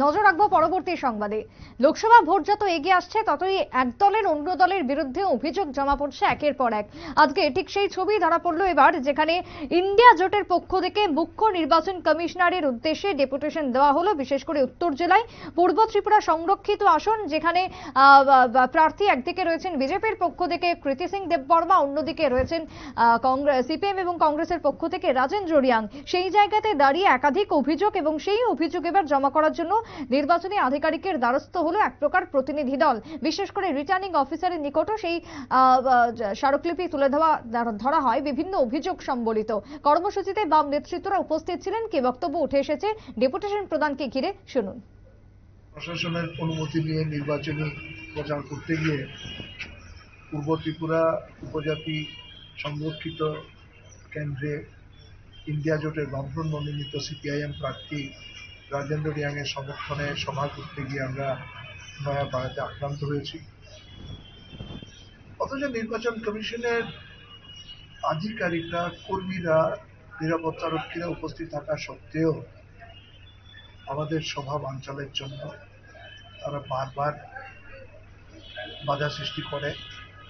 নজর রাখব পরবর্তী সংবাদে। লোকসভা ভোট যত এগিয়ে আসছে, ততই এক দলের অন্য দলের বিরুদ্ধে অভিযোগ জমা পড়ছে একের পর এক। আজকে ঠিক সেই ছবি ধরা পড়ল এবার, যেখানে ইন্ডিয়া জোটের পক্ষ থেকে মুখ্য নির্বাচন কমিশনারের উদ্দেশ্যে ডেপুটেশন দেওয়া হলো, বিশেষ করে উত্তর জেলায়। পূর্ব ত্রিপুরা সংরক্ষিত আসন, যেখানে প্রার্থী একদিকে রয়েছেন বিজেপির পক্ষ থেকে কৃতি সিং দেববর্মা, অন্যদিকে রয়েছেন কংগ্রেস সিপিএম এবং কংগ্রেসের পক্ষ থেকে রাজেন্দ্র রিয়াং। সেই জায়গাতে দাঁড়িয়ে একাধিক অভিযোগ এবং সেই অভিযোগ এবার জমা করার জন্য নির্বাচনী আধিকারিকের দ্বারস্থ হলো এক প্রকার প্রতিনিধি দল। বিশেষ করে রিটার্নিং অফিসারের নিকটও সেই স্মারকলিপি তুলে দেওয়া ধরা হয়। বিভিন্ন অভিযোগ সম্বলিত। কর্মসূচিতে বাম নেতৃত্বরা উপস্থিত ছিলেন। কি বক্তব্য উঠে এসেছে? ডেপুটেশন প্রদানকে ঘিরে শুনুন। প্রশাসনের অনুমতি নিয়ে নির্বাচনী প্রচার করতে গিয়ে পূর্ব ত্রিপুরা উপজাতি সংরক্ষিত কেন্দ্রে ইন্ডিয়া জোটের বামফ্রন্ট মনোনীত সিপিআইএম প্রার্থী রাজেন্দ্র রিয়াংয়ের সমর্থনে সভা করতে গিয়ে আমরা নয়াপাড়াতে আক্রান্ত হয়েছি। অথচ নির্বাচন কমিশনের আধিকারিকরা, কর্মীরা নিরাপত্তারক্ষীরা উপস্থিত থাকা সত্ত্বেও আমাদের সভা বাঞ্চালের জন্য তারা বারবার বাধা সৃষ্টি করে,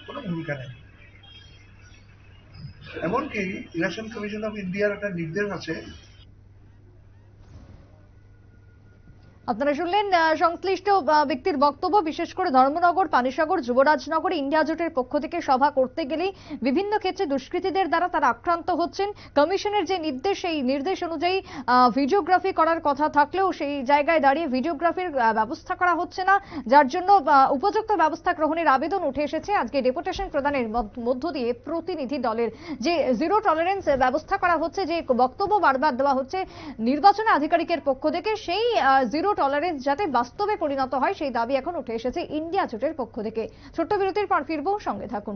কোনো ভূমিকা নেই। এমনকি ইলেকশন কমিশন অফ ইন্ডিয়ার একটা নির্দেশ আছে আপনারা শুনলেন সংশ্লিষ্ট ব্যক্তির বক্তব্য, বিশেষ করে ধর্মনগর, পানিসাগর, যুবরাজনগরে, ইন্ডিয়া জোটের পক্ষ থেকে সভা করতে গেলেই বিভিন্ন ক্ষেত্রে দুষ্কৃতীদের দ্বারা তারা আক্রান্ত হচ্ছেন। কমিশনের যে নির্দেশ, সেই নির্দেশ অনুযায়ী ভিডিওগ্রাফি করার কথা থাকলেও সেই জায়গায় দাঁড়িয়ে ভিডিওগ্রাফির ব্যবস্থা করা হচ্ছে না, যার জন্য উপযুক্ত ব্যবস্থা গ্রহণের আবেদন উঠে এসেছে। আজকে ডেপুটেশন প্রদানের মধ্য দিয়ে প্রতিনিধি দলের যে জিরো টলারেন্স ব্যবস্থা করা হচ্ছে, যে বক্তব্য বারবার দেওয়া হচ্ছে, নির্বাচন আধিকারিকের পক্ষ থেকে সেই জিরো টলারেন্স যাতে বাস্তবে পরিণত হয় সেই দাবি এখন উঠে এসেছে ইন্ডিয়া জোটের পক্ষ থেকে। ছোট্ট বিরতির পর ফিরবো সঙ্গে থাকুন।